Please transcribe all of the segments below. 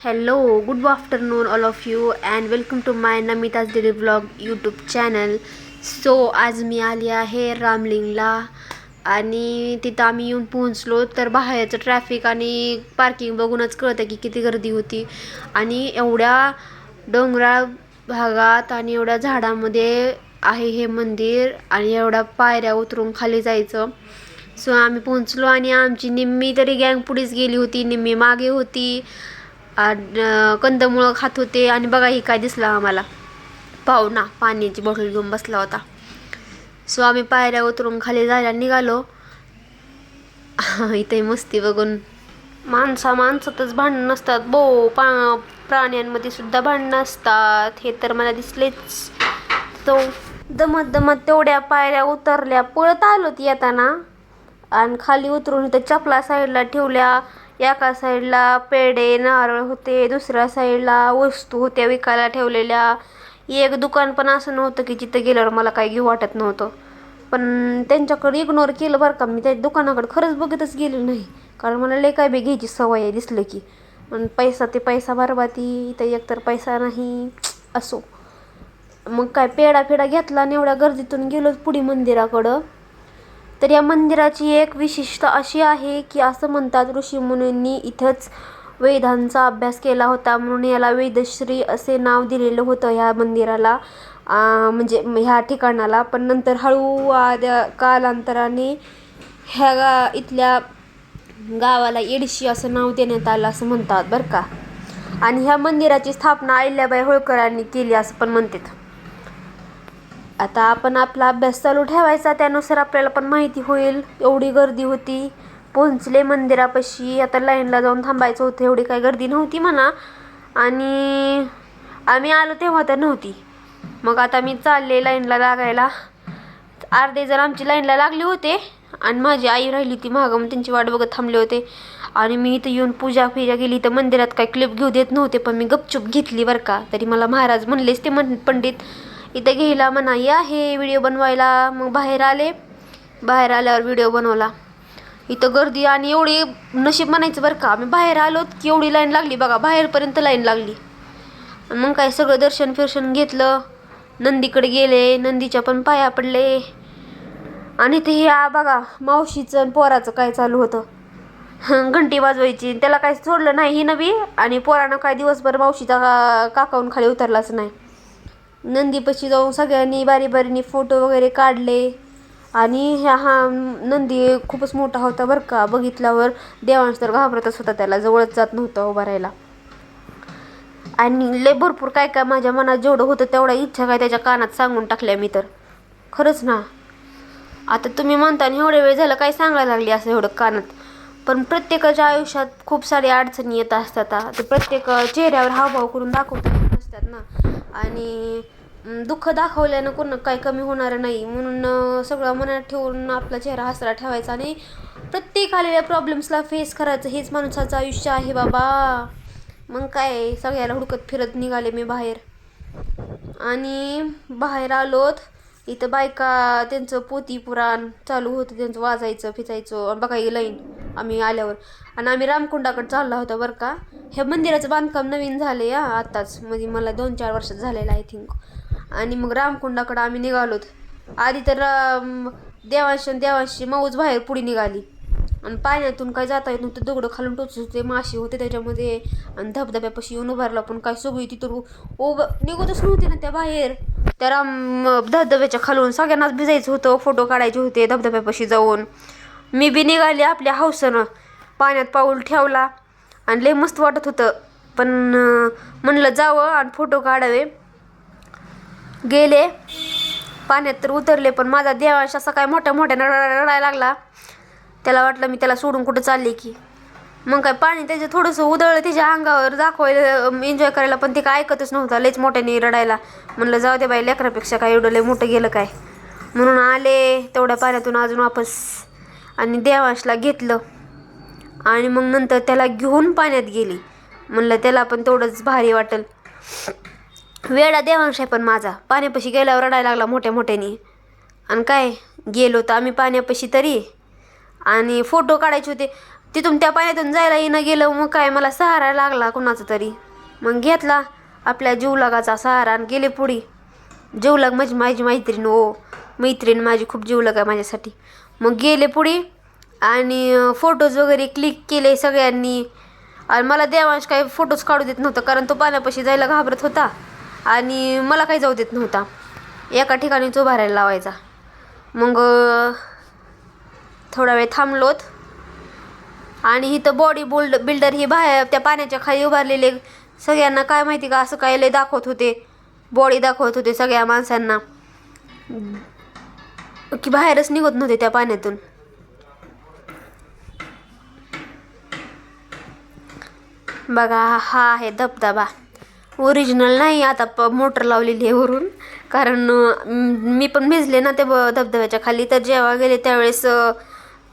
Hello good afternoon all of you and welcome to my Namita's daily blog YouTube channel so आज मी आली आहे रामलिंगला आणि तिथं आम्ही येऊन पोहोचलो तर बाहेरचं ट्रॅफिक आणि पार्किंग बघूनच कळतं की किती गर्दी होती. आणि एवढ्या डोंगराळ भागात आणि एवढ्या झाडामध्ये आहे हे मंदिर आणि एवढ्या पायऱ्या उतरून खाली जायचं. सो आम्ही पोहोचलो आणि आमची निम्मी तरी गँग पुढेच गेली होती निम्मी मागे होती. आणि कंदमुळं खात होते. आणि बघा ही काय दिसलं आम्हाला. पाहुणा पाण्याची बॉटल घेऊन बसला होता. सो आम्ही पायऱ्या उतरून खाली जायला निघालो. इथे मस्ती बघून. माणसा माणसातच भांडणं नसतात बो पा प्राण्यांमध्ये सुद्धा भांडणं असतात. हे तर मला दिसलेच. तो दमत दमत तेवढ्या पायऱ्या उतरल्या. पळत आलो ती येताना. आणि खाली उतरून त्या चपला साईडला ठेवल्या. एका साईडला पेढे नारळ होते दुसऱ्या साईडला वस्तू होत्या विकायला ठेवलेल्या. एक दुकान पण असं नव्हतं की जिथं गेल्यावर मला काही घेऊ वाटत नव्हतं. पण त्यांच्याकडे इग्नोर केलं बरं का मी त्या दुकानाकडे खरंच बघतच गेले नाही. कारण मला लय काय बी घ्यायची सवय आहे दिसलं की. पण पैसा ते पैसा बरबाती इथं एकतर पैसा नाही असो. मग काय पेढा फेडा घेतला आणि एवढ्या गर्दीतून गेलो पुढे मंदिराकडं. तर या मंदिराची एक विशिष्ट अशी आहे की असं म्हणतात ऋषीमुनींनी इथंच वेदांचा अभ्यास केला होता. म्हणून याला वेदश्री असे नाव दिलेलं होतं ह्या मंदिराला. म्हणजे ह्या ठिकाणाला. पण नंतर हळू कालांतराने ह्या गा इथल्या गावाला येडशी असं नाव देण्यात आलं असं म्हणतात बरं का. आणि ह्या मंदिराची स्थापना अहिल्याबाई होळकरांनी केली असं पण म्हणतात. आता आपण आपला अभ्यास चालू ठेवायचा त्यानुसार आपल्याला पण माहिती होईल. एवढी गर्दी होती. पोहोचले मंदिरापाशी. आता लाईनला जाऊन थांबायचं होतं. एवढी काही गर्दी नव्हती म्हणा. आणि आम्ही आलो तेव्हा तर नव्हती. मग आता मी चालले लाईनला लागायला. अर्धे जण आमची लाईनला लागले होते. आणि माझी आई राहिली ती मागं. मग त्यांची वाट बघत थांबले होते. आणि मी इथं येऊन पूजा फिजा केली. तर मंदिरात काही क्लिप घेऊ देत नव्हते. पण मी गपचूप घेतली बरं का. तरी मला महाराज म्हणलेच ते म्हण पंडित इथं घ्यायला मनाई आहे व्हिडिओ बनवायला. मग बाहेर आले. बाहेर आल्यावर व्हिडिओ बनवला. इथं गर्दी आणि एवढी नशीब म्हणायचं बरं का. आम्ही बाहेर आलो की एवढी लाईन लागली बघा बाहेरपर्यंत लाईन लागली. मग काय सगळं दर्शन फिरशन घेतलं. नंदीकडे गेले नंदीच्या पण पाया पडले. आणि ते हे बघा मावशीचं आणि पोराचं काय चालू होतं. घंटी वाजवायची. त्याला काय सोडलं नाही ही नवी. आणि पोरानं काय दिवसभर मावशीचा काकावून खाली उतरलाच नाही. नंदीपाशी जाऊन सगळ्यांनी बारी बारीने फोटो वगैरे काढले. आणि ह्या हा नंदी खूपच मोठा होता बरं का. बघितल्यावर देवांश तर घाबरतच होता त्याला जवळच जात नव्हतं उभा राहायला. आणि लय भरपूर काय काय माझ्या मनात जेवढं होतं तेवढ्या इच्छा काय त्याच्या कानात सांगून टाकल्या मी तर. खरंच ना. आता तुम्ही म्हणता एवढे वेळ झालं काय सांगायला लागली असं एवढं कानात? पण प्रत्येकाच्या आयुष्यात खूप साऱ्या अडचणी येत असतात ते प्रत्येक चेहऱ्यावर हावभाव करून दाखवतात नसतात ना. आणि दुःख दाखवल्यानं कोण काही कमी होणार नाही. म्हणून सगळं मनात ठेवून आपला चेहरा हसरा ठेवायचा आणि प्रत्येक आलेल्या प्रॉब्लेम्सला फेस करायचं. हेच माणसाचं आयुष्य आहे बाबा. मग काय सगळ्याला हुडकत फिरत निघाले मी बाहेर. आणि बाहेर आलोत इथं बायका त्यांचं पोती पुराण चालू होतं त्यांचं वाजायचं फिचायचं बघायला ही लाईन आम्ही आल्यावर. आणि आम्ही रामकुंडाकडे चालला होता बरं का. हे मंदिराचं बांधकाम नवीन झालं या आत्ताच म्हणजे मला दोन चार वर्षात झालेलं आय थिंक आणि मग रामकुंडाकडं आम्ही निघालोत आधी तर देवांशी देवांशी मऊज बाहेर पुढे निघाली. आणि पाण्यातून काय जाता येत नव्हतं दगडं खालून टोचत होते मासे होते त्याच्यामध्ये. आणि धबधब्यापाशी येऊन उभारला पण काय सगळी तिथं ओब निघतच नव्हते ना त्या बाहेर. त्या राम धबधब्याच्या खालून सगळ्यांनाच भिजायचं होतं फोटो काढायचे होते धबधब्यापाशी जाऊन. मी बी निघाली आपल्या हौसनं. पाण्यात पाऊल ठेवला आणि लय मस्त वाटत होतं. पण म्हणलं जावं आणि फोटो काढावे. गेले. पाण्यात तर उतरले पण माझा देवाश असा काय मोठ्या मोठ्यानं रडायला लागला. त्याला वाटलं मी त्याला सोडून कुठं चालले की. मग काय पाणी त्याचं थोडंसं उदळलं त्याच्या अंगावर दाखवायला एन्जॉय करायला पण ते काय ऐकतच नव्हतं. लयच मोठ्याने रडायला. म्हणलं जाऊ दे बाई लेकरापेक्षा काय एवढं लय मोठं गेलं काय. म्हणून आले तेवढ्या पाण्यातून अजून वापस. आणि देवांशला घेतलं. आणि मग नंतर त्याला घेऊन पाण्यात गेली. म्हणलं त्याला पण तेवढंच भारी वाटेल. वेळा देवांश आहे पण माझा. पाण्यापाशी गेल्यावर रडायला लागला मोठ्या मोठ्याने. आणि काय गेलो तर आम्ही पाण्यापाशी तरी. आणि फोटो काढायचे होते. तिथून त्या पाण्यातून जायला येणं गेलं. मग काय मला सहारा लागला कुणाचा तरी. मग घेतला आपल्या जीवलगाचा सहारा आणि गेले पुढे. जीवलग माझी माझी मैत्रीण ओ मैत्रीण माझी खूप जीवलग आहे माझ्यासाठी. मग गेले पुढे आणि फोटोज वगैरे क्लिक केले सगळ्यांनी. आणि मला देवांश काही फोटोज काढू देत नव्हता कारण तो पाण्यापाशी जायला घाबरत होता. आणि मला काही जाऊ देत नव्हता. एका ठिकाणीच जो भरायला लावायचा. मग थोडा वेळ थांबलोत. आणि इथं बॉडी बोल्ड बिल्डर ही बाहेर त्या पाण्याच्या खाली उभारलेले सगळ्यांना काय माहिती का असं काय लय दाखवत होते. बॉडी दाखवत होते सगळ्या माणसांना. की बाहेरच निघत नव्हते त्या पाण्यातून. बघा हा आहे धबधबा. ओरिजिनल नाही आता प मोटर लावलेली आहे वरून. कारण मी पण भिजले ना त्या धबधब्याच्या खाली. तर जेव्हा गेले त्यावेळेस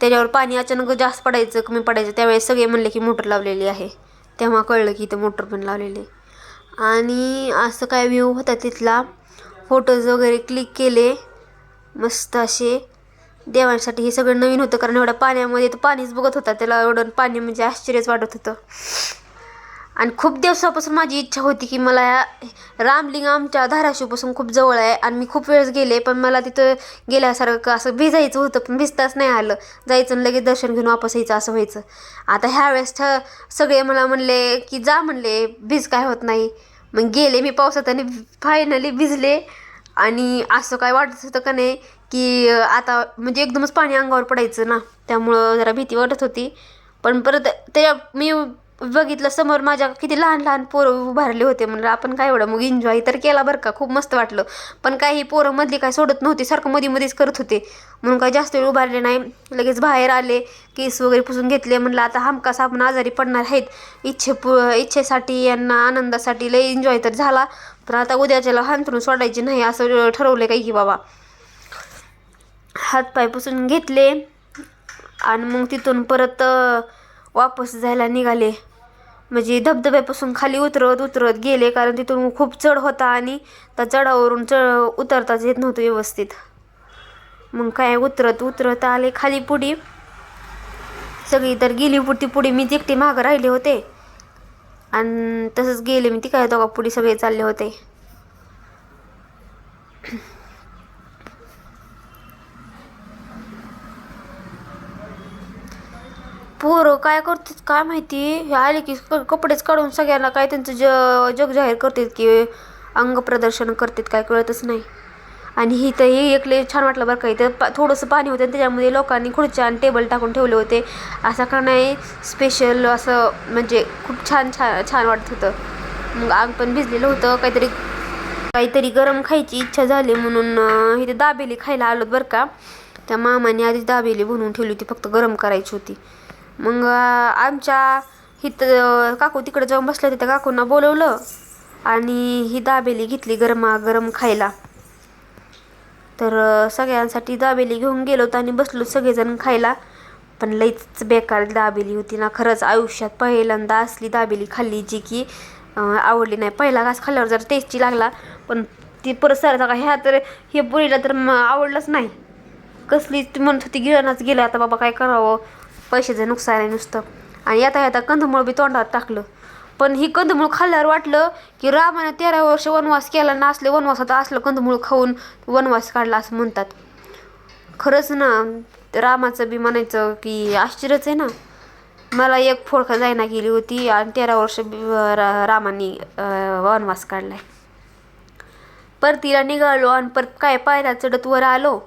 त्याच्यावर पाणी अचानक जास्त पडायचं कमी पडायचं. त्यावेळेस सगळे म्हणले की मोटर लावलेली आहे. तेव्हा कळलं की इथं मोटर पण लावलेली आहे. आणि असं काय व्ह्यू होता तिथला. फोटोज वगैरे क्लिक केले. मस्त असे देवांसाठी हे सगळं नवीन होतं. कारण एवढ्या पाण्यामध्ये तर पाणीच बघत होता. त्याला एवढं पाणी म्हणजे आश्चर्यच वाटत होतं. आणि खूप दिवसापासून माझी इच्छा होती की मला या- रामलिंग आमच्या धाराशिवपासून खूप जवळ आहे. आणि मी खूप वेळेस गेले पण मला तिथं गेल्यासारखं असं भिजायचं होतं पण भिजताच नाही आलं. जायचं आणि लगेच दर्शन घेऊन वापस यायचं असं व्हायचं. आता ह्या वेळेस ठ सगळे मला म्हणले की जा म्हणले भिज काय होत नाही. मग गेले मी पावसात आणि फायनली भिजले. आणि असं काय वाटत होतं का नाही की आता म्हणजे एकदमच पाणी अंगावर पडायचं ना त्यामुळं जरा भीती वाटत होती. पण परत ते मी बघितलं समोर माझ्या किती लहान लहान पोरं उभारले होते म्हणलं आपण काय एवढं मग एन्जॉय तर केला बरं का खूप मस्त वाटलं. पण काही पोरं मधली काय सोडत नव्हती सारखं मध्ये मध्येच करत होते. म्हणून काय जास्त वेळ उभारले नाही. लगेच बाहेर आले केस वगैरे पुसून घेतले म्हणलं आता हमकास आपण आजारी पडणार आहेत. इच्छे पु इच्छेसाठी यांना आनंदासाठी लय एन्जॉय तर झाला. तर आता उद्याच्याला हांतरून सोडायचे नाही असं ठरवलं काही की बाबा. हातपाय पुसून घेतले आणि मग तिथून परत वापस जायला निघाले. म्हणजे धबधब्यापासून खाली उतरत उतरत गेले कारण तिथून खूप चढ होता आणि त्या चढावरून चढ उतरताच येत नव्हतं व्यवस्थित. मग काय उतरत उतरत आले खाली पुढे. सगळी तर गेली पुढती पुढे मी एकटी मागं राहिले होते. आणि तसंच गेले मी ती काय दोघा पुढे सगळे चालले होते. पोरं काय करतात काय माहिती? हे आले की कपडेच काढून सगळ्यांना काय त्यांचं ज जग जाहीर करतात की अंग प्रदर्शन करतात काय कळतच नाही. आणि ही तर हे एक लय छान वाटलं बरं का. इथं पा थोडंसं पाणी होतं त्याच्यामध्ये लोकांनी खुर्च्या आणि टेबल टाकून ठेवले होते. असं का नाही स्पेशल असं म्हणजे खूप छान छान छान वाटत होतं. मग आग पण भिजलेलं होतं. काहीतरी काहीतरी गरम खायची इच्छा झाली म्हणून इथे दाबेली खायला आलो बरं का. त्या मामाने आधीच दाबेली बनवून ठेवली होती फक्त गरम करायची होती. मग आमच्या इथं काकू तिकडे जाऊन बसल्या होत्या. त्या काकूंना बोलवलं आणि ही दाबेली घेतली गरमा गरम खायला. तर सगळ्यांसाठी दाबेली घेऊन गेलो होतो आणि बसलो सगळेजण खायला. पण लईच बेकार दाबेली होती ना. खरंच आयुष्यात पहिल्यांदा असली दाबेली खाल्ली जी की आवडली नाही. पहिला घास खाल्ल्यावर जरा टेस्टी लागला. पण ती परत सर का ह्या तर हे पुरीला तर आवडलंच नाही. कसली ती म्हणत होती गिळणाच गेलं आता बाबा काय करावं? पैशाचं नुकसान आहे नुसतं. आणि येता येता कंदमुळ बी तोंडात टाकलं. पण ही कंदमुळ खाल्ल्यावर वाटलं की रामाने तेरा वर्ष वनवास केला ना असले वनवासात असलं कंदमुळ खाऊन वनवास काढला असं म्हणतात. खरंच ना रामाचं बी म्हणायचं की आश्चर्यच आहे ना. मला एक फोडखा जायना गेली होती आणि तेरा वर्ष बी- रा- रामाने वनवास काढलाय. परतीला निघालो आणि परत काय पायऱ्या चढत वर आलो.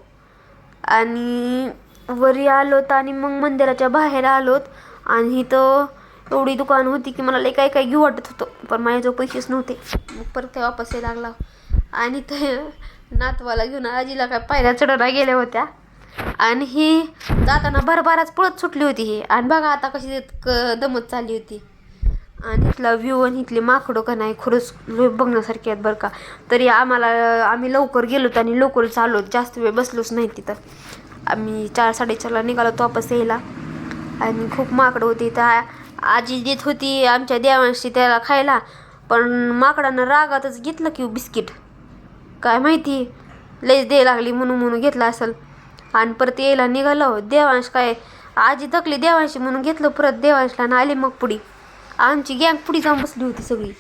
आणि वरी आलोत आणि मग मंदिराच्या बाहेर आलोत. आणि इथं एवढी दुकान होती की मला लई काय काय घेऊ वाटत होतं पण माझ्याजवळ पैसेच नव्हते. मग परत ते वापस यायला लागला. आणि ते नातवाला घेऊन आजीला काय पायऱ्या चढायला गेल्या होत्या. आणि ही जाताना भरभराच पळत सुटली होती ही. आणि बघा आता कशी क- दमत चालली होती. आणि इथला व्ह्यू आणि इथली माकडं का नाही खरंच बघण्यासारखे बघण्यासारखी आहेत बरं का. तरी आम्हाला आम्ही लवकर गेलोत आणि लवकर चाललो जास्त वेळ बसलोच नाही तिथं. आम्ही चार साडेचारला निघालो तो वापस यायला. आणि खूप माकडं होती. त्या आजी देत होती आमच्या देवांशी त्याला खायला पण माकडानं रागातच घेतलं की बिस्किट. काय माहिती लयच दे लागली म्हणून म्हणून घेतला असेल. आणि परत यायला निघालो देवांश काय आजी थकली देवांशी म्हणून घेतलं परत देवांशला आणि आली मग पुढी. आमची गँग पुढी जाऊन बसली होती सगळी.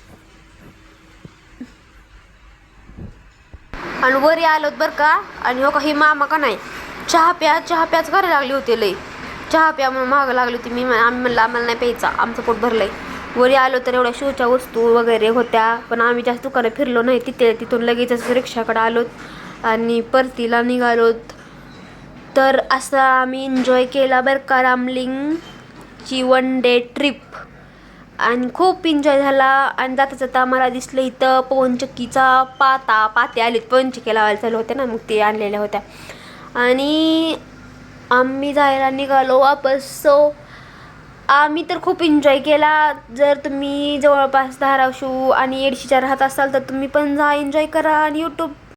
आणि वरी आलोत बरं का आणि हो का ही मामा का नाही चहा प्या चहा प्याच करायला लागली होती लई. चहा प्या म्हणून मागं लागली होती. मी आम्ही म्हणलं आम्हाला नाही प्यायचा. आमचं पोट भरलंय. वरी आलो तर एवढ्या शोच्या वस्तू वगैरे होत्या. पण आम्ही जास्त दुकानात फिरलो नाही. तिथे तिथून लगेचच रिक्षाकडे आलोत आणि परतीला निघालोत. तर असा आम्ही एन्जॉय केला बरं का रामलिंगची वन डे ट्रिप आणि खूप एन्जॉय झाला. आणि जाता जाता आम्हाला दिसलं इथं पवनचक्कीचा पाता पाते आलेत. पवनचक्की लावायला चालू होते ना मग ते आणलेल्या होत्या. आणि आम्ही जायला निघालो वापस. सो आम्ही तर खूप एन्जॉय केला. जर तुम्ही जवळपास धाराशिव आणि येडशीच्या राहत असाल तर तुम्ही पण जा एन्जॉय करा आणि यूट्यूब